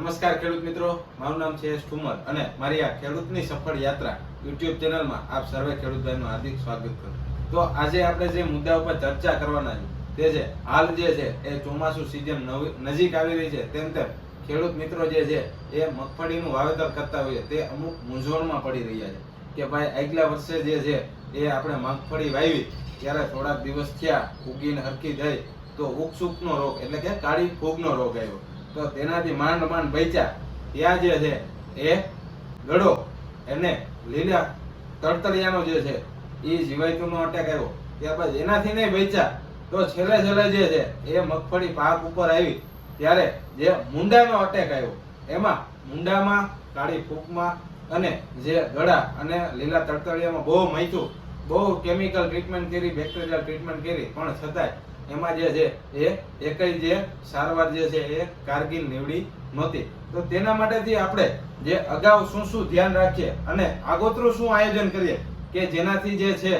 નમસ્કાર ખેડૂત મિત્રો, મારું નામ છે ઠુમર અને મારી આ ખેડૂતની સફળ યાત્રા યુટ્યુબ ચેનલમાં આપ સર્વે ખેડૂત ભાઈનું હાર્દિક સ્વાગત કરું. તો આજે આપણે જે મુદ્દા ઉપર ચર્ચા કરવાના છે, તે છે હાલ જે છે, એ ચોમાસું સિઝન નજીક આવી રહી છે, તેમ તેમ ખેડૂત મિત્રો જે છે, એ મગફળીનું વાવેતર કરતા હોઈએ, તે અમુક મૂંઝવણમાં પડી રહ્યા છે. કે ભાઈ આગલા વર્ષે જે છે, એ આપણે મગફળી વાવી, ત્યારે થોડાક દિવસ થયા, ઉગીને હરકી થઈ, તો ઉકસુકનો રોગ, એટલે કે કાળી ફૂગનો રોગ આવ્યો. તો તેનાથી માંડ માંડ બચ્યા. ત્યાં જે છે એ ગળો, એને લીલા તળતળિયાનો જે છે એ જીવાયતુનો અટેક આવ્યો. ત્યારબાદ એનાથી નહીં બચ્યા, તો છેલ્લે છેલ્લે જે છે એ મગફળી પાક ઉપર આવી. ત્યારે જે મુંડાનો અટેક આવ્યો, એમાં મુંડામાં, કાળી ફૂંકમાં અને જે ગળા અને લીલા તળતળિયામાં બહુ મૈથું બહુ કેમિકલ ટ્રીટમેન્ટ કરી બેક્ટેરિયલ ટ્રીટમેન્ટ કરી. પણ છતાંય એમાં જે છે, એ એકય જે સારવાર જે છે, એ કારગીલ નીવડી નહોતી. તો તેના માટેથી આપણે જે અગાઉ શું શું ધ્યાન રાખીએ અને આગોતરું શું આયોજન કરીએ કે જેનાથી જે છે,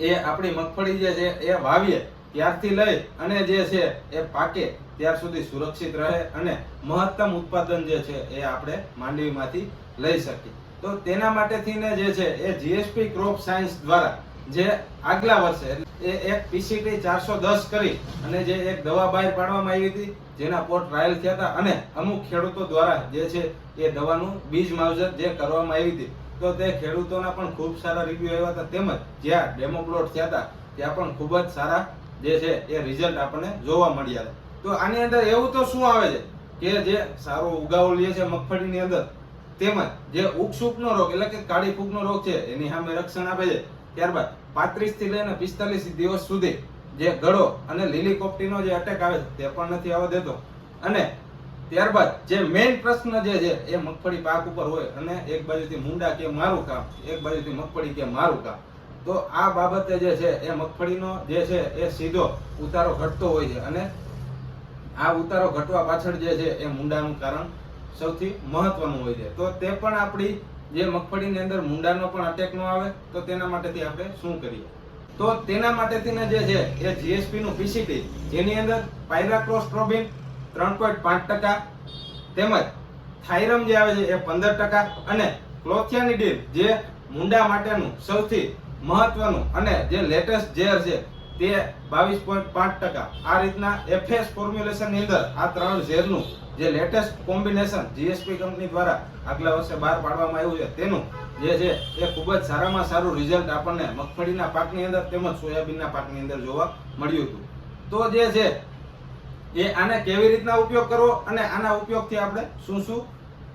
એ આપણી મગફળી જે છે, એ વાવીએ ત્યારથી લઈ અને જે છે, એ પાકે ત્યાર સુધી સુરક્ષિત રહે અને મહત્તમ ઉત્પાદન જે છે, એ આપણે માંડવીમાંથી લઈ શકીએ. તો તેના માટેથી ને જે છે, એ જીએસપી ક્રોપ સાયન્સ દ્વારા જે આગલા વર્ષે એ એક પીસીટી ચારસો દસ કરી અને જે એક દવા બહાર પાડવામાં આવી હતી, જેના પોટ ટ્રાયલ થયા હતા અને અમુક ખેડૂતો દ્વારા જે છે એ દવાનું બીજ માવજત જે કરવામાં આવી હતી, તો તે ખેડૂતોના પણ ખૂબ સારા રિવ્યુ આવ્યા હતા. તેમજ જ્યાં ડેમો પ્લોટ થયા હતા, ત્યાં પણ ખૂબ જ સારા જે છે એ રિઝલ્ટ આપણને જોવા મળ્યા હતા. તો આની અંદર એવું તો શું આવે છે કે જે સારો ઉગાવો લે છે મગફળીની અંદર, તેમજ જે ઉકસુકનો રોગ, એટલે કે કાળી ફૂગનો રોગ છે, એની સામે રક્ષણ આપે છે. ત્યારબાદ પાંત્રીસથી લઈને પિસ્તાલીસ દિવસ સુધી જે ગળો અને લીલી કોપટીનો જે અટેક આવે છે, તે પણ નથી આવવા દેતો. અને ત્યારબાદ જે મેઇન પ્રશ્ન જે છે, એ મગફળી પાક ઉપર હોય અને એક બાજુથી મુંડા કે મારું કામ, એક બાજુથી મગફળી કે મારું કામ. તો આ બાબતે જે છે, એ મગફળીનો જે છે, એ સીધો ઉતારો ઘટતો હોય છે અને આ ઉતારો ઘટવા પાછળ જે છે, એ મુંડાનું કારણ સૌથી મહત્વનું હોય છે. તો તે પણ આપણી જે મગફળીની અંદર મુંડાનો પણ અટેક ન આવે, તો તેના માટેથી આપણે શું કરીએ? તો તેના માટેથી ને જે છે, એ જીએસપીનું પીસીટી જેની અંદર પાયરાક્રોસ્ટ્રોબિન ત્રણ પોઈન્ટ પાંચ ટકા, તેમજ થાઇરમ જે આવે છે, એ પંદર ટકા, અને ક્લોથિયાનિડિન જે મુંડા માટેનું સૌથી મહત્વનું અને જે લેટેસ્ટ ઝેર છે તે બાવીસ પોઈન્ટ પાંચ ટકા. આ રીતના એફએસ ફોર્મ્યુલેશનની અંદર આ ત્રણ ઝેરનું જે લેટેસ્ટ કોમ્બિનેશન જીએસપી કંપની દ્વારા આગલા વર્ષે બહાર પાડવામાં આવ્યું છે, તેનું જે છે એ ખૂબ જ સારામાં સારું રિઝલ્ટ આપણને મગફળીના પાકની અંદર તેમજ સોયાબીનના પાકની અંદર જોવા મળ્યું હતું. તો જે છે એ આને કેવી રીતના ઉપયોગ કરવો અને આના ઉપયોગથી આપણે શું શું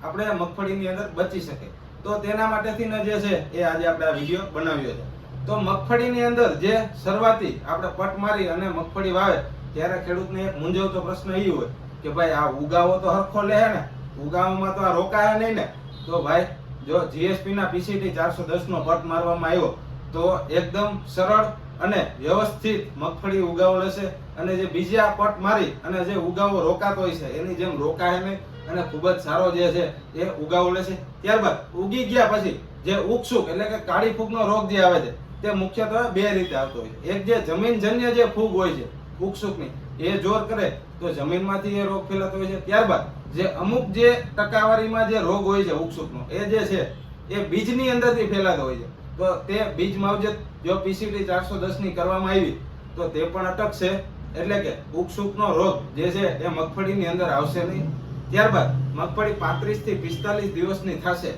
આપણે મગફળીની અંદર બચી શકે તો તેના માટેથી જે છે એ આજે આપણે આ વીડિયો બનાવ્યો છે. તો મગફળીની અંદર જે શરૂઆતી આપણે પટ મારી અને મગફળી વાવે, ત્યારે ખેડૂતને એક મૂંઝવતો પ્રશ્ન એ હોય કે ભાઈ આ ઉગાવો તો હરખો લે ને? ઉગાવામાં તો આ રોકાયા નહીં ને? તો ભાઈ, જો જીએસપી ના પીસીટી ચારસો દસ નો પટ મારવામાં આવ્યો, તો એકદમ સરળ અને વ્યવસ્થિત મગફળી ઉગાવો લેશે અને જે બીજા પટ મારી અને જે ઉગાવો રોકાતો હોય છે, એની જેમ રોકાય નહીં અને ખૂબ જ સારો જે છે એ ઉગાવો લેશે. ત્યારબાદ ઉગી ગયા પછી જે ઉકસુક એટલે કે કાળી ફૂગનો રોગ જે આવે છે તે મુખ્યત્વે બે રીતે આવતો હોય. એક જે જમીનજન્ય જે ફૂગ હોય છે ઉકસુકની એ જોર કરે તો જમીનમાંથી એ રોગ ફેલાતો હોય છે. ત્યારબાદ જે અમુક જે ટકાવારીમાં જે રોગ હોય છે ઉકસુકનો એ જે છે, એ બીજની અંદરથી ફેલાતો હોય છે. તો તે બીજ માવજત જો પીસીટી ચારસો દસની કરવામાં આવી, તો તે પણ અટકશે. એટલે કે ઉકસુકનો રોગ જે છે, એ મગફળીની અંદર આવશે નહીં. ત્યારબાદ મગફળી પાંત્રીસથી પિસ્તાલીસ દિવસની થશે.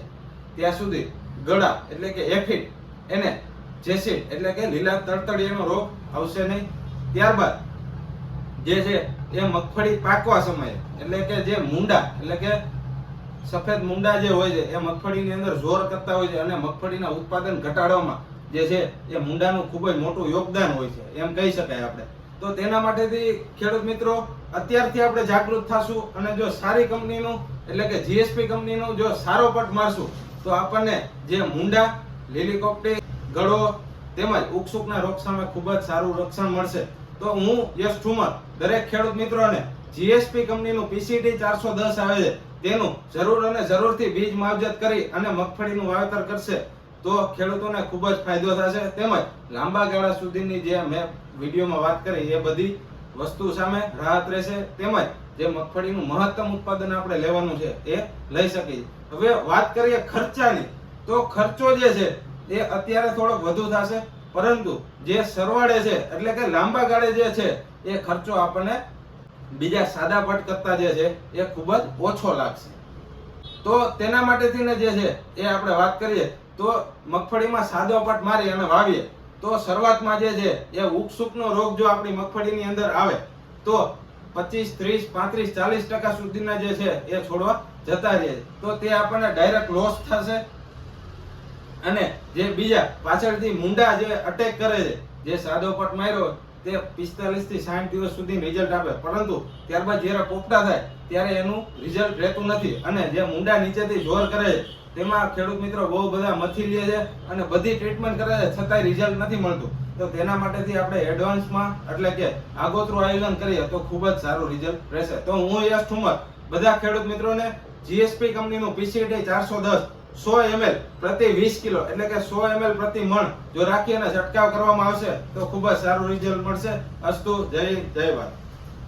ત્યાં સુધી ગળા, એટલે કે એફિડ, એને જેસિડ એટલે કે લીલા તળતળિયાનો રોગ આવશે નહીં. ત્યારબાદ જે છે, એ મગફળી પાકવા સમયે, એટલે કે જે મુંડા, એટલે કે સફેદ મુંડા જે હોય છે, એ મગફળીની અંદર જોર કરતા હોય છે અને મગફળીના ઉત્પાદન ઘટાડવામાં જે છે, એ મુંડાનું ખૂબ જ મોટું યોગદાન હોય છે, એમ કહી શકાય આપણે. તો તેના માટેથી ખેડૂત મિત્રો, અત્યારથી આપણે જાગૃત થશું અને જો સારી કંપનીનું, એટલે કે જીએસપી કંપનીનું જો સારો પટ મારશું, તો આપણને જે મુંડા લીલીકોપ્ટી ગળો તેમજ ઉકસુકના રોગ સામે ખૂબ જ સારું રક્ષણ મળશે. તો હું યશ ઠુમર, દરેક ખેડૂત મિત્રોને જીએસપી કંપનીનું પીસીટી ચારસો દસ આવે છે, તેનું જરૂર અને જરૂરથી બીજ માવજત કરી અને મગફળીનું વાવેતર કરશે, તો ખેડૂતોને ખૂબ જ ફાયદો થશે. તેમજ લાંબા ગાળા સુધીની જે મેં વિડીયોમાં વાત કરી, એ બધી વસ્તુ સામે રાહત રહેશે. તેમજ જે મગફળીનું મહત્તમ ઉત્પાદન આપણે લેવાનું છે, એ લઈ શકીએ. હવે વાત કરીએ ખર્ચાની. તો ખર્ચો જે છે એ અત્યારે થોડોક વધુ થશે. પરંતુ જે સરવાળે છે, એટલે કે લાંબા ગાળે જે છે, એ ખર્ચો આપણને બીજા સાદા પટ કરતા જે છે, એ ખૂબ જ ઓછો લાગશે. તો તેના માટેથી ને જે છે, એ આપણે વાત કરીએ, તો મગફળીમાં સાદો પટ મારી અને વાવીએ, તો શરૂઆતમાં જે છે, એ ઉકસુકનો રોગ જો આપણી મગફળીની અંદર આવે, તો પચીસ, ત્રીસ, પાંત્રીસ, ચાલીસ ટકા સુધીના જે છે, એ છોડવા જતા રહે. તો તે આપણને ડાયરેક્ટ લોસ થશે અને જે બીજા પાછળથી મુંડા જે અટેક કરે છે, જે સાદો પટ માર્યો, તે પિસ્તાલીસથી સાઠ દિવસ સુધી રિઝલ્ટ આપે. પરંતુ ત્યારબાદ જ્યારે પોપટા થાય, ત્યારે એનું રિઝલ્ટ રહેતું નથી. અને જે મુંડા નીચેથી જોર કરે છે, તેમાં ખેડૂત મિત્રો બહુ બધા મથી લે છે અને બધી ટ્રીટમેન્ટ કરે છે, છતાંય રિઝલ્ટ નથી મળતું. તો તેના માટેથી આપણે એડવાન્સમાં એટલે કે આગોતરું આયોજન કરીએ, તો ખૂબ જ સારું રિઝલ્ટ રહેશે. તો હું યશ ઠુમર, બધા ખેડૂત મિત્રોને જીએસપી કંપનીનું પીસીટી ચારસો દસ સો એમએલ પ્રતિ વીસ કિલો, એટલે કે સો એમએલ પ્રતિ મણ જો રાખી અને છંટકાવ કરવામાં આવશે, તો ખૂબ જ સારું રિઝલ્ટ મળશે. અસ્તુ, જય જય ભારત.